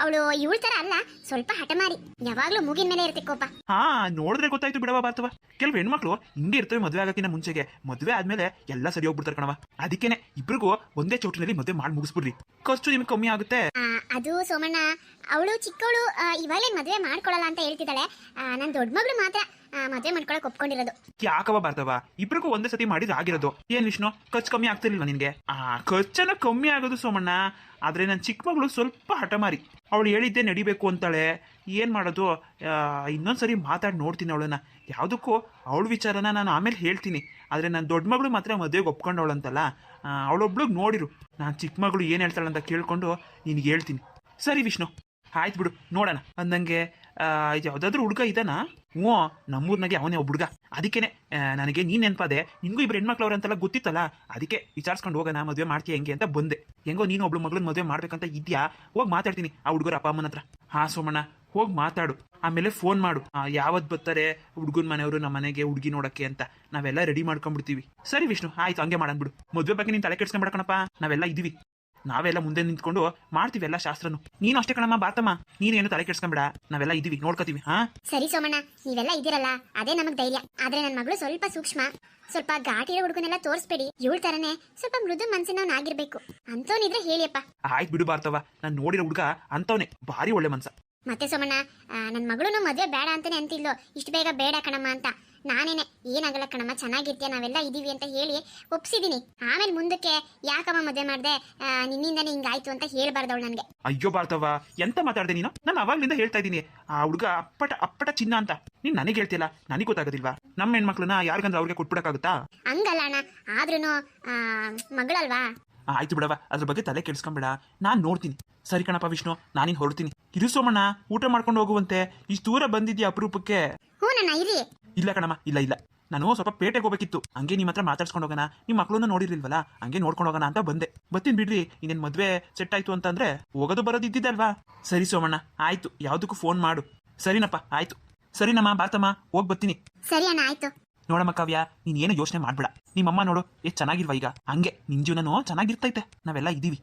Speaker 1: ಅವಳು ಇವಳ ತರ ಅಲ್ಲ ಸ್ವಲ್ಪ ಹಠಮಾರಿ ಯಾವಾಗ್ಲೂ ಮೂಗಿನ ಮೇಲೆ ಇರುತ್ತೆ ಕೋಪ.
Speaker 2: ಹಾ ನೋಡಿದ್ರೆ ಗೊತ್ತಾಯ್ತು ಬಿಡವ ಬಾರ್ತವ ಕೆಲವು ಹೆಣ್ಮಕ್ಳು ಹಿಂಗೆ ಇರ್ತವೆ ಮದ್ವೆ ಆಗಕ್ಕಿಂತ ಮುಂಚೆಗೆ. ಮದ್ವೆ ಆದ್ಮೇಲೆ ಎಲ್ಲ ಸರಿ ಹೋಗ್ಬಿಡ್ತಾರೆ ಕಣವ ಅದಕ್ಕೇನೆ ಇಬ್ರಿಗೂ ಒಂದೇ ಚೌಟಿನಲ್ಲಿ ಮದ್ವೆ ಮಾಡಿ ಮುಗಿಸ್ಬಿಡ್ರಿ. ಖರ್ಚು ನಿಮ್ಗೆ ಕಮ್ಮಿ ಆಗುತ್ತೆ.
Speaker 1: ಆ, ಅದು ಸೋಮಣ್ಣ ಅವಳು ಚಿಕ್ಕವಳು ಇವಾಗಲೇ ಮದುವೆ ಮಾಡ್ಕೊಳ್ಳಲ್ಲ ಅಂತ ಹೇಳ್ತಿದ್ದಾಳೆ. ಆ, ನನ್ ದೊಡ್ಡ ಮಗಳು ಮಾತ್ರ ಮದ್ವೆ ಮಾಡ್ಕೊಳಕ್ ಒಪ್ಕೊಂಡಿರೋದು.
Speaker 2: ಯಾಕವ ಬರ್ತವ ಇಬ್ರಿಗೂ ಒಂದೇ ಸತಿ ಮಾಡಿದ್ ಆಗಿರೋದು. ಏನ್ ವಿಷ್ಣು? ಖರ್ಚು ಕಮ್ಮಿ ಆಗ್ತಿರ್ಲಿಲ್ಲ ನಿನ್ಗೆ? ಆ ಖರ್ಚನ ಕಮ್ಮಿ ಆಗೋದು ಸೋಮಣ್ಣ. ಆದ್ರೆ ನನ್ನ ಚಿಕ್ಕ ಮಗಳು ಸ್ವಲ್ಪ ಹಠಮಾರಿ ಅವಳು ಹೇಳಿದ್ದೆ ನಡಿಬೇಕು ಅಂತಾಳೆ. ಏನ್ ಮಾಡೋದು? ಇನ್ನೊಂದ್ಸರಿ ಮಾತಾಡಿ ನೋಡ್ತೀನಿ ಅವಳನ್ನ. ಯಾವುದಕ್ಕೂ ಅವಳ ವಿಚಾರನ ನಾನು ಆಮೇಲೆ ಹೇಳ್ತೀನಿ. ಆದ್ರೆ ನನ್ನ ದೊಡ್ಡ ಮಗಳು ಮಾತ್ರ ಮದುವೆಗೆ ಒಪ್ಕೊಂಡವಳಂತಲ್ಲ. ಅವಳೊಬ್ಳಿಗೆ ನೋಡಿರು. ನಾನು ಚಿಕ್ಕ ಮಗಳು ಏನು ಹೇಳ್ತಾಳೆ ಅಂತ ಕೇಳ್ಕೊಂಡು ನಿನಗೆ ಹೇಳ್ತೀನಿ. ಸರಿ ವಿಷ್ಣು. ಆಯ್ತು ಬಿಡು, ನೋಡೋಣ. ಅಂದಂಗೆ ಯಾವುದಾದ್ರೂ ಹುಡುಗ ಇದ್ದಾನ? ಹ್ಞೂ, ನಮ್ಮೂರ್ನಾಗೆ ಅವನೇ ಒಬ್ಬ ಹುಡುಗ. ಅದಕ್ಕೇನೆ ನನಗೆ ನೀನ್ ನೆನಪಾದೆ ನಿನ್ಗೂ ಇಬ್ರು ಹೆಣ್ಮಕ್ಳವ್ರು ಅಂತೆಲ್ಲ ಗೊತ್ತಿತ್ತಲ್ಲ? ಅದಕ್ಕೆ ವಿಚಾರಿಸ್ಕೊಂಡು ಹೋಗೋಣ, ಮದುವೆ ಮಾಡ್ತೀಯ ಹೆಂಗೆ ಅಂತ ಬಂದೆ. ಹೆಂಗೋ ನೀನು ಒಬ್ಳು ಮಗಳನ್ನ ಮದುವೆ ಮಾಡ್ಬೇಕಂತ ಇದ್ಯಾ ಹೋಗಿ ಮಾತಾಡ್ತೀನಿ ಆ ಹುಡುಗರ ಅಪ್ಪ ಅಮ್ಮನ ಹತ್ರ. ಹಾ, ಸೋಮಣ್ಣ, ಹೋಗಿ ಮಾತಾಡು. ಆಮೇಲೆ ಫೋನ್ ಮಾಡು. ಯಾವತ್ತು ಬರ್ತಾರೆ ಹುಡುಗನ ಮನೆಯವರು ನಮ್ಮ ಮನೆಗೆ ಹುಡುಗಿ ನೋಡಕ್ಕೆ ಅಂತ. ನಾವೆಲ್ಲ ರೆಡಿ ಮಾಡ್ಕೊಂಡ್ಬಿಡ್ತೀವಿ. ಸರಿ ವಿಷ್ಣು, ಆಯ್ತು, ಹಂಗೆ ಮಾಡನ್ಬಿಡು ಮದುವೆ ಬಗ್ಗೆ ನೀನು ತಲೆ ಕೆಡ್ಸ್ಕೊಂಡ್ಬಿಡಕಣಪ್ಪ ನಾವೆಲ್ಲ ಇದೀವಿ ನಾವೆಲ್ಲ ಮುಂದೆ ನಿಂತ್ಕೊಂಡು ಮಾಡ್ತೀವಿ ಎಲ್ಲ ಶಾಸ್ತ್ರನು. ನೀನು ಅಷ್ಟೇ ಕಣಮ್ಮ ಬಾತಮ್ಮ ನೀನೇನು ತಲೆ ಕೆಡ್ಸ್ಕೊಂಬೇಡ. ನಾವೆಲ್ಲ ಇದೀವಿ ನೋಡ್ಕೋತೀವಿ ಹಾ?
Speaker 3: ಸರಿ ಸೋಮಣ್ಣ ನೀವೆಲ್ಲ ಇದ್ದೀರಲ್ಲ ಅದೇ ನಮಗ್ ಧೈರ್ಯ. ಆದ್ರೆ ನನ್ನ ಮಗಳು ಸ್ವಲ್ಪ ಸೂಕ್ಷ್ಮ. ಸ್ವಲ್ಪ ಘಾಟಿ ಇರೋ ಹುಡುಗನೆಲ್ಲ ತೋರಿಸ್ಬೇಡಿ. ಇವಳ ತರನೇ ಸ್ವಲ್ಪ ಮೃದು ಮನ್ಸಿನವನಾಗಿರ್ಬೇಕು ಅಂತವನಿದ್ರೆ ಹೇಳಿಯಪ್ಪ.
Speaker 2: ಆಯ್ತು ಬಿಡು ಬಾರ್ತವ ನಾನು ನೋಡಿರೋ ಹುಡುಗ ಅಂತವನೇ ಭಾರಿ ಒಳ್ಳೆ ಮನ್ಸ.
Speaker 3: ಮತ್ತೆ ಸೋಮಣ್ಣ ನನ್ನ ಮಗಳು ಮದುವೆ ಬೇಡ ಅಂತಾನೆ ಅಂತಿಲ್ಲೋ ಇಷ್ಟು ಬೇಗ ಬೇಡ ಕಣಮ್ಮ ಅಂತ. ನಾನೇನೆ ಏನಾಗಲ್ಲ ಕಣಮ್ಮ ಚೆನ್ನಾಗಿರ್ತೀಯ ನಾವೆಲ್ಲ ಇದ್ದೀವಿ ಅಂತ ಹೇಳಿ ಒಪ್ಸಿದೀನಿ. ಆಮೇಲೆ ಮುಂದಕ್ಕೆ ಯಾಕಮ್ಮ ಮದುವೆ ಮಾಡ್ದೆ? ನಿನ್ನಿಂದನೇ ಹಿಂಗಾಯ್ತು ಅಂತ ಹೇಳ್ಬಾರ್ದವಳು ನನಗೆ.
Speaker 2: ಅಯ್ಯೋ ಬಾರ್ತವ ಎಂತ ಮಾತಾಡ್ದೆ ನೀನು? ನಾನು ಅವಾಗ್ಲಿಂದ ಹೇಳ್ತಾ ಇದ್ದೀನಿ. ಆ ಹುಡುಗ ಅಪ್ಪಟ ಅಪ್ಪಟ ಚಿನ್ನ ಅಂತ. ನೀನ್ ನನಗೆ ಹೇಳ್ತಿಲ್ಲ ನನಗೆ ಗೊತ್ತಾಗೋದಿಲ್ವಾ? ನಮ್ಮ ಹೆಣ್ಮಕ್ಳನ್ನ ಯಾರಿಗಂದ್ರೆ ಅವ್ರಿಗೆ ಕೊಟ್ಬಿಡಕ್ಕಾಗುತ್ತಾ?
Speaker 3: ಹಂಗಲ್ಲ ಅಣ್ಣ ಆದ್ರೂ ಮಗಳಲ್ವಾ?
Speaker 2: ಆಯ್ತು ಬಿಡವ ಅದ್ರ ಬಗ್ಗೆ ತಲೆ ಕೆಡಿಸ್ಕೊಂಬೇಡ. ನಾನ್ ನೋಡ್ತೀನಿ. ಸರಿ ಕಣಪ್ಪ ವಿಷ್ಣು ನಾನಿನ್ ಹೊರಡ್ತೀನಿ. ಇರು ಸೋಮಣ್ಣ ಊಟ ಮಾಡ್ಕೊಂಡು ಹೋಗುವಂತೆ. ಇಷ್ಟು ದೂರ ಬಂದಿದ್ಯಾ ಅಪರೂಪಕ್ಕೆ?
Speaker 3: ಹ್ಞೂ ನನ್ನ ಇರಿ.
Speaker 2: ಇಲ್ಲ ಕಣಮ್ಮ ಇಲ್ಲ ಇಲ್ಲ. ನಾನು ಸ್ವಲ್ಪ ಪೇಟೆಗೆ ಹೋಗ್ಬೇಕಿತ್ತು. ಹಂಗೆ ನಿಮ್ಮ ಹತ್ರ ಮಾತಾಡ್ಸ್ಕೊಂಡು ಹೋಗೋಣ. ನಿಮ್ಮ ಮಕ್ಕಳನ್ನ ನೋಡಿರ್ಲಿಲ್ವಲ್ಲ? ಹಂಗೆ ನೋಡ್ಕೊಂಡು ಹೋಗೋಣ ಅಂತ ಬಂದೆ. ಬರ್ತೀನಿ ಬಿಡ್ರಿ. ಇನ್ನೇನ್ ಮದ್ವೆ ಸೆಟ್ ಆಯ್ತು ಅಂತಂದ್ರೆ ಹೋಗೋದು ಬರೋದು ಇದ್ದಿದ್ದಲ್ವಾ? ಸರಿ ಸೋಮಣ್ಣ ಆಯ್ತು. ಯಾವ್ದಕ್ಕೂ ಫೋನ್ ಮಾಡು. ಸರಿನಪ್ಪ ಆಯ್ತು. ಸರಿನಮ್ಮ ಬಾತಮ್ಮ. ಹೋಗ್ ಬರ್ತೀನಿ.
Speaker 3: ಸರಿ ಅಣ್ಣ ಆಯ್ತು.
Speaker 2: ನೋಡಮ್ಮ ಕಾವ್ಯ ನೀನ್ ಏನು ಯೋಚನೆ ಮಾಡ್ಬೇಡ. ನಿಮ್ಮಮ್ಮ ನೋಡು ಎಷ್ಟು ಚೆನ್ನಾಗಿಲ್ವಾ ಈಗ? ಹಂಗೆ. ನಿನ್ ಜೀವನನೂ ಚೆನ್ನಾಗಿರ್ತೈತೆ. ನಾವೆಲ್ಲ ಇದೀವಿ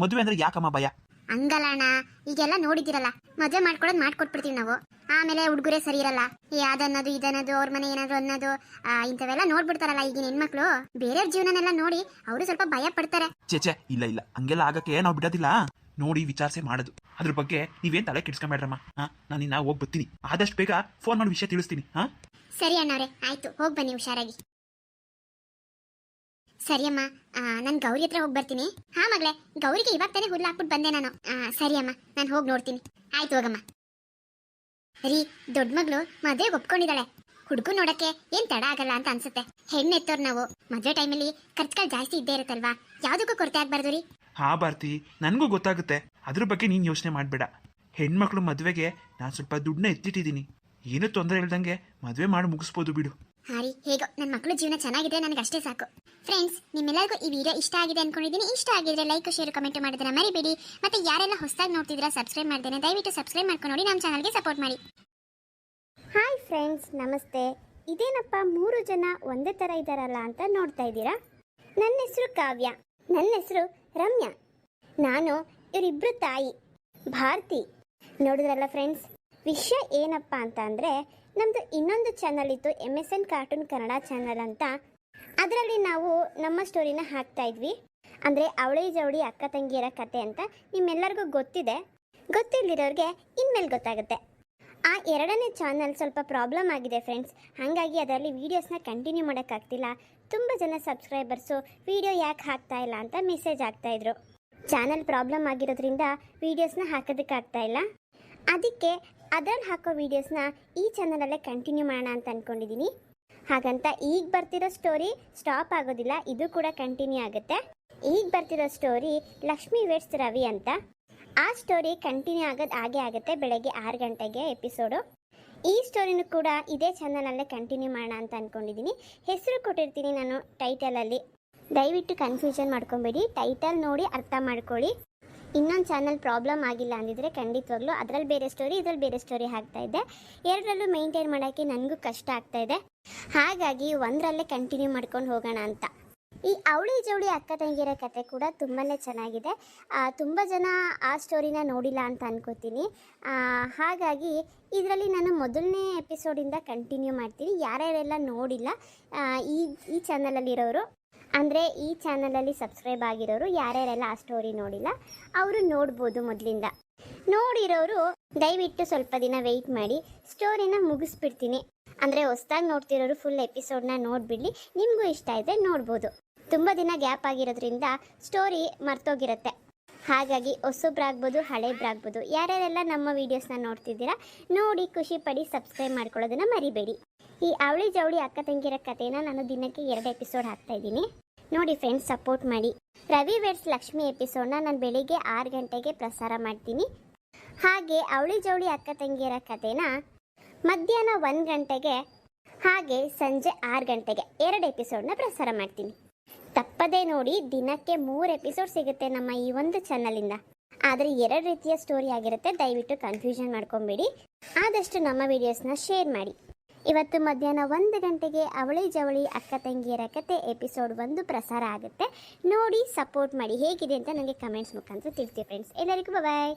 Speaker 2: ಮದುವೆ ಅಂದ್ರೆ ಯಾಕಮ್ಮ ಭಯ?
Speaker 3: ಹಂಗಲ್ಲ ಅಣ್ಣ ಈಗೆಲ್ಲ ನೋಡಿದಿರಲ್ಲ ಮದುವೆ ಮಾಡ್ಕೊಡೋದು ಮಾಡ್ಕೊಟ್ಬಿಡ್ತೀವಿ ನಾವು. ಆಮೇಲೆ ಹುಡುಗರೇ ಸರಿ ಇರಲ್ಲ. ಈ ಅದನ್ನೋದು ಇದನ್ನೋದು ಅವ್ರ ಮನೆ ಏನಾದ್ರು ಅನ್ನೋದು ಇಂಥವೆಲ್ಲ ನೋಡ್ಬಿಡ್ತಾರಲ್ಲ ಈಗಿನ ಹೆಣ್ಮಕ್ಳು. ಬೇರೆಯವ್ರ ಜೀವನನೆಲ್ಲ ನೋಡಿ ಅವರು ಸ್ವಲ್ಪ ಭಯ ಪಡ್ತಾರೆ.
Speaker 2: ಚೇಚೆ ಇಲ್ಲ ಇಲ್ಲ ಹಂಗೆಲ್ಲ ಆಗಕ್ಕೆ ನಾವು ಬಿಡೋದಿಲ್ಲ. ನೋಡಿ ವಿಚಾರಸೆ ಮಾಡೋದು. ಅದ್ರ ಬಗ್ಗೆ ನೀವೇನ್ ತಲೆ ಕೆಡ್ಸ್ಕೊಂಬೇಡ್ರಮ್ಮ ಹಾ ನಾನು ಇನ್ನ ಹೋಗಿ ಬರ್ತೀನಿ ಆದಷ್ಟು ಬೇಗ ಫೋನ್ ಮಾಡಿ ವಿಷಯ ತಿಳಿಸ್ತೀನಿ ಹಾ
Speaker 3: ಸರಿ ಅಣ್ಣವ್ರೆ ಆಯ್ತು. ಹೋಗಿ ಬನ್ನಿ ಹುಷಾರಾಗಿ. ಸರಿ ಅಮ್ಮ ನಾನು ಗೌರಿ ಹತ್ರ ಹೋಗಿ ಬರ್ತೀನಿ. ಹಾ ಮಗಳೇ, ಗೌರಿಗೆ ಇವಾಗ ತಾನೇ ಹುಲ್ಲು ಹಾಕ್ಬಿಟ್ಟು ಬಂದೆ ನಾನು. ಸರಿಯಮ್ಮ, ನಾನು ಹೋಗಿ ನೋಡ್ತೀನಿ. ಆಯ್ತು ಹೋಗಮ್ಮ. ರೀ ದೊಡ್ಡ ಮಗಳು ಮದುವೆಗೆ ಒಪ್ಕೊಂಡಿದ್ದಾಳೆ. ಹುಡುಗು ನೋಡಕ್ಕೆ ಏನ್ ತಡ ಆಗಲ್ಲ ಅಂತ ಅನ್ಸುತ್ತೆ. ಹೆಣ್ಣು ಎತ್ತೋರ್ ನಾವು. ಮದುವೆ ಟೈಮಲ್ಲಿ ಖರ್ಚುಗಳು ಜಾಸ್ತಿ ಇದ್ದೇ ಇರುತ್ತಲ್ವಾ? ಯಾವ್ದಕ್ಕೂ ಕೊರತೆ ಆಗ್ಬಾರ್ದು ರೀ.
Speaker 2: ಹಾ ಭಾರತಿ, ನನಗೂ ಗೊತ್ತಾಗುತ್ತೆ. ಅದ್ರ ಬಗ್ಗೆ ನೀನು ಯೋಚನೆ ಮಾಡಬೇಡ. ಹೆಣ್ಮಕ್ಳು ಮದುವೆಗೆ ನಾನು ಸ್ವಲ್ಪ ದುಡ್ಡನ್ನ ಎತ್ತಿಟ್ಟಿದ್ದೀನಿ. ಏನೂ ತೊಂದರೆ ಇಲ್ದಂಗೆ ಮದುವೆ ಮಾಡಿ ಮುಗಿಸ್ಬೋದು ಬಿಡು.
Speaker 3: ಹಾ ರೀ ಹೇಗೋ ನನ್ನ ಮಕ್ಕಳ ಜೀವನ ಚೆನ್ನಾಗಿದೆ ನನಗೆ ಅಷ್ಟೇ ಸಾಕು. ಫ್ರೆಂಡ್ಸ್ ನಿಮ್ಮೆಲ್ಲರಿಗೂ ಈ ವಿಡಿಯೋ ಇಷ್ಟ ಆಗಿದೆ ಅನ್ಕೊಂಡಿದ್ದೀನಿ. ಇಷ್ಟ ಆಗಿದ್ರೆ ಲೈಕ್ ಶೇರ್ ಕಮೆಂಟ್ ಮಾಡಿದ್ರೆ ಮರಿಬೇಡಿ. ಮತ್ತೆ ಯಾರೆಲ್ಲ ಹೊಸದಾಗಿ ನೋಡ್ತಿದ್ರೆ ಸಬ್ಸ್ಕ್ರೈಬ್ ಮಾಡ್ದೇನೆ, ದಯವಿಟ್ಟು ಸಬ್ಸ್ಕ್ರೈಬ್ ಮಾಡ್ಕೊಂಡು ನೋಡಿ ನಮ್ಮ ಚಾನಲ್ಗೆ ಸಪೋರ್ಟ್ ಮಾಡಿ. ಹಾಯ್ ಫ್ರೆಂಡ್ಸ್ ನಮಸ್ತೆ. ಇದೇನಪ್ಪ ಮೂರು ಜನ ಒಂದೇ ಥರ ಇದ್ದಾರಲ್ಲ ಅಂತ ನೋಡ್ತಾ ಇದ್ದೀರಾ? ನನ್ನ ಹೆಸರು ಕಾವ್ಯ, ನನ್ನ ಹೆಸರು ರಮ್ಯಾ. ನಾನು ಇವರಿಬ್ಬರು ತಾಯಿ, ಭಾರತಿ. ನೋಡಿದ್ರಲ್ಲ ಫ್ರೆಂಡ್ಸ್ ವಿಷಯ ಏನಪ್ಪ ಅಂತ ಅಂದರೆ ನಮ್ಮದು ಇನ್ನೊಂದು ಚಾನಲ್ ಇತ್ತು M S N cartoon Kannada channel ಅಂತ. ಅದರಲ್ಲಿ ನಾವು ನಮ್ಮ ಸ್ಟೋರಿನ ಹಾಕ್ತಾ ಇದ್ವಿ. ಅಂದರೆ ಅವಳಿ ಜವಳಿ ಅಕ್ಕ ತಂಗಿಯರ ಕತೆ ಅಂತ ನಿಮ್ಮೆಲ್ಲರಿಗೂ ಗೊತ್ತಿದೆ. ಗೊತ್ತಿಲ್ಲದಿರೋರಿಗೆ ಇನ್ಮೇಲೆ ಗೊತ್ತಾಗುತ್ತೆ. ಆ ಎರಡನೇ ಚಾನಲ್ ಸ್ವಲ್ಪ ಪ್ರಾಬ್ಲಮ್ ಆಗಿದೆ ಫ್ರೆಂಡ್ಸ್ ಹಾಗಾಗಿ ಅದರಲ್ಲಿ ವೀಡಿಯೋಸ್ನ ಕಂಟಿನ್ಯೂ ಮಾಡೋಕ್ಕಾಗ್ತಿಲ್ಲ. ತುಂಬ ಜನ ಸಬ್ಸ್ಕ್ರೈಬರ್ಸು ವೀಡಿಯೋ ಯಾಕೆ ಹಾಕ್ತಾ ಇಲ್ಲ ಅಂತ ಮೆಸೇಜ್ ಆಗ್ತಾಯಿದ್ರು ಚಾನಲ್ ಪ್ರಾಬ್ಲಮ್ ಆಗಿರೋದ್ರಿಂದ ವೀಡಿಯೋಸ್ನ ಹಾಕೋದಕ್ಕಾಗ್ತಾ ಇಲ್ಲ. ಅದಕ್ಕೆ ಅದ್ರಲ್ಲಿ ಹಾಕೋ ವೀಡಿಯೋಸ್ನ ಈ ಚಾನಲಲ್ಲೇ ಕಂಟಿನ್ಯೂ ಮಾಡೋಣ ಅಂತ ಅಂದ್ಕೊಂಡಿದ್ದೀನಿ ಹಾಗಂತ ಈಗ ಬರ್ತಿರೋ ಸ್ಟೋರಿ ಸ್ಟಾಪ್ ಆಗೋದಿಲ್ಲ, ಇದು ಕೂಡ ಕಂಟಿನ್ಯೂ ಆಗುತ್ತೆ. ಈಗ ಬರ್ತಿರೋ ಸ್ಟೋರಿ ಲಕ್ಷ್ಮಿ ವೇಟ್ಸ್ ರವಿ ಅಂತ. ಆ ಸ್ಟೋರಿ ಕಂಟಿನ್ಯೂ ಆಗೋದು ಹಾಗೆ ಆಗುತ್ತೆ ಬೆಳಗ್ಗೆ ಆರು ಗಂಟೆಗೆ ಎಪಿಸೋಡು ಈ ಸ್ಟೋರಿನೂ ಕೂಡ ಇದೇ ಚಾನಲಲ್ಲೇ ಕಂಟಿನ್ಯೂ ಮಾಡೋಣ ಅಂತ ಅಂದ್ಕೊಂಡಿದ್ದೀನಿ ಹೆಸರು ಕೊಟ್ಟಿರ್ತೀನಿ ನಾನು ಟೈಟಲಲ್ಲಿ ದಯವಿಟ್ಟು ಕನ್ಫ್ಯೂಷನ್ ಮಾಡ್ಕೊಬೇಡಿ. ಟೈಟಲ್ ನೋಡಿ ಅರ್ಥ ಮಾಡ್ಕೊಳ್ಳಿ. ಇನ್ನೊಂದು ಚಾನಲ್ ಪ್ರಾಬ್ಲಮ್ ಆಗಿಲ್ಲ ಅಂದಿದ್ರೆ ಖಂಡಿತವಾಗ್ಲೂ ಅದರಲ್ಲಿ ಬೇರೆ ಸ್ಟೋರಿ ಇದ್ರಲ್ಲಿ ಬೇರೆ ಸ್ಟೋರಿ ಹಾಕ್ತಾ ಇದ್ದೆ ಎರಡರಲ್ಲೂ ಮೇಂಟೈನ್ ಮಾಡೋಕ್ಕೆ ನನಗೂ ಕಷ್ಟ ಆಗ್ತಾ ಇದೆ. ಹಾಗಾಗಿ ಒಂದರಲ್ಲೇ ಕಂಟಿನ್ಯೂ ಮಾಡ್ಕೊಂಡು ಹೋಗೋಣ ಅಂತ. ಈ ಅವಳಿ ಜವಳಿ ಅಕ್ಕ ತಂಗಿರ ಕತೆ ಕೂಡ ತುಂಬಾ ಚೆನ್ನಾಗಿದೆ. ತುಂಬ ಜನ ಆ ಸ್ಟೋರಿನ ನೋಡಿಲ್ಲ ಅಂತ ಅನ್ಕೋತೀನಿ. ಹಾಗಾಗಿ ಇದರಲ್ಲಿ ನಾನು ಮೊದಲನೇ ಎಪಿಸೋಡಿಂದ ಕಂಟಿನ್ಯೂ ಮಾಡ್ತೀನಿ. ಯಾರ್ಯಾರೆಲ್ಲ ನೋಡಿಲ್ಲ ಈ ಈ ಚಾನಲಲ್ಲಿರೋರು ಅಂದರೆ ಈ ಚಾನಲಲ್ಲಿ ಸಬ್ಸ್ಕ್ರೈಬ್ ಆಗಿರೋರು ಯಾರ್ಯಾರೆಲ್ಲ ಆ ಸ್ಟೋರಿ ನೋಡಿಲ್ಲ, ಅವರು ನೋಡ್ಬೋದು ಮೊದಲಿಂದ. ನೋಡಿರೋರು, ದಯವಿಟ್ಟು ಸ್ವಲ್ಪ ದಿನ ವೆಯ್ಟ್ ಮಾಡಿ ಸ್ಟೋರಿನ ಮುಗಿಸ್ಬಿಡ್ತೀನಿ. ಅಂದರೆ ಹೊಸ್ದಾಗಿ ನೋಡ್ತಿರೋರು ಫುಲ್ ಎಪಿಸೋಡ್ನ ನೋಡಿಬಿಡ್ಲಿ, ನಿಮಗೂ ಇಷ್ಟ ಇದ್ದರೆ ನೋಡ್ಬೋದು. ತುಂಬ ದಿನ ಗ್ಯಾಪ್ ಆಗಿರೋದ್ರಿಂದ ಸ್ಟೋರಿ ಮರ್ತೋಗಿರುತ್ತೆ. ಹಾಗಾಗಿ ಹೊಸಬ್ರಾಗ್ಬೋದು, ಹಳೇಬ್ರಾಗ್ಬೋದು, ಯಾರ್ಯಾರೆಲ್ಲ ನಮ್ಮ ವೀಡಿಯೋಸ್ನ ನೋಡ್ತಿದ್ದೀರಾ, ನೋಡಿ ಖುಷಿಪಡಿ ಸಬ್ಸ್ಕ್ರೈಬ್ ಮಾಡ್ಕೊಳ್ಳೋದನ್ನು ಮರಿಬೇಡಿ. ಈ ಅವಳಿ ಜವಳಿ ಅಕ್ಕ ತಂಗಿರ ಕಥೆನ ನಾನು ದಿನಕ್ಕೆ ಎರಡು ಎಪಿಸೋಡ್ ಹಾಕ್ತಾ ಇದ್ದೀನಿ. ನೋಡಿ ಫ್ರೆಂಡ್ಸ್ ಸಪೋರ್ಟ್ ಮಾಡಿ. ರವಿ ವೆಡ್ಸ್ ಲಕ್ಷ್ಮಿ ಎಪಿಸೋಡ್ನ ನಾನು ಬೆಳಿಗ್ಗೆ ಆರು ಗಂಟೆಗೆ ಪ್ರಸಾರ ಮಾಡ್ತೀನಿ. ಹಾಗೆ ಅವಳಿ ಜವಳಿ ಅಕ್ಕ ತಂಗಿಯರ ಕಥೆನ ಮಧ್ಯಾಹ್ನ ಒಂದು ಗಂಟೆಗೆ ಹಾಗೆ ಸಂಜೆ ಆರು ಗಂಟೆಗೆ ಎರಡು ಎಪಿಸೋಡ್ನ ಪ್ರಸಾರ ಮಾಡ್ತೀನಿ. ತಪ್ಪದೇ ನೋಡಿ ದಿನಕ್ಕೆ ಮೂರು ಎಪಿಸೋಡ್ ಸಿಗುತ್ತೆ ನಮ್ಮ ಈ ಒಂದು ಚಾನಲಿಂದ ಆದರೆ ಎರಡು ರೀತಿಯ ಸ್ಟೋರಿ ಆಗಿರುತ್ತೆ, ದಯವಿಟ್ಟು ಕನ್ಫ್ಯೂಷನ್ ಮಾಡ್ಕೊಬೇಡಿ. ಆದಷ್ಟು ನಮ್ಮ ವಿಡಿಯೋಸ್ನ ಶೇರ್ ಮಾಡಿ. ಇವತ್ತು ಮಧ್ಯಾಹ್ನ ಒಂದು ಗಂಟೆಗೆ ಅವಳಿ ಜವಳಿ ಅಕ್ಕ ತಂಗಿಯರ ಕತೆ ಎಪಿಸೋಡ್ ಒಂದು ಪ್ರಸಾರ ಆಗುತ್ತೆ. ನೋಡಿ ಸಪೋರ್ಟ್ ಮಾಡಿ. ಹೇಗಿದೆ ಅಂತ ನನಗೆ ಕಮೆಂಟ್ಸ್ ಮುಖಾಂತರ ತಿಳಿಸಿ ಫ್ರೆಂಡ್ಸ್ ಎಲ್ಲರಿಗೂ ಬಾಯ್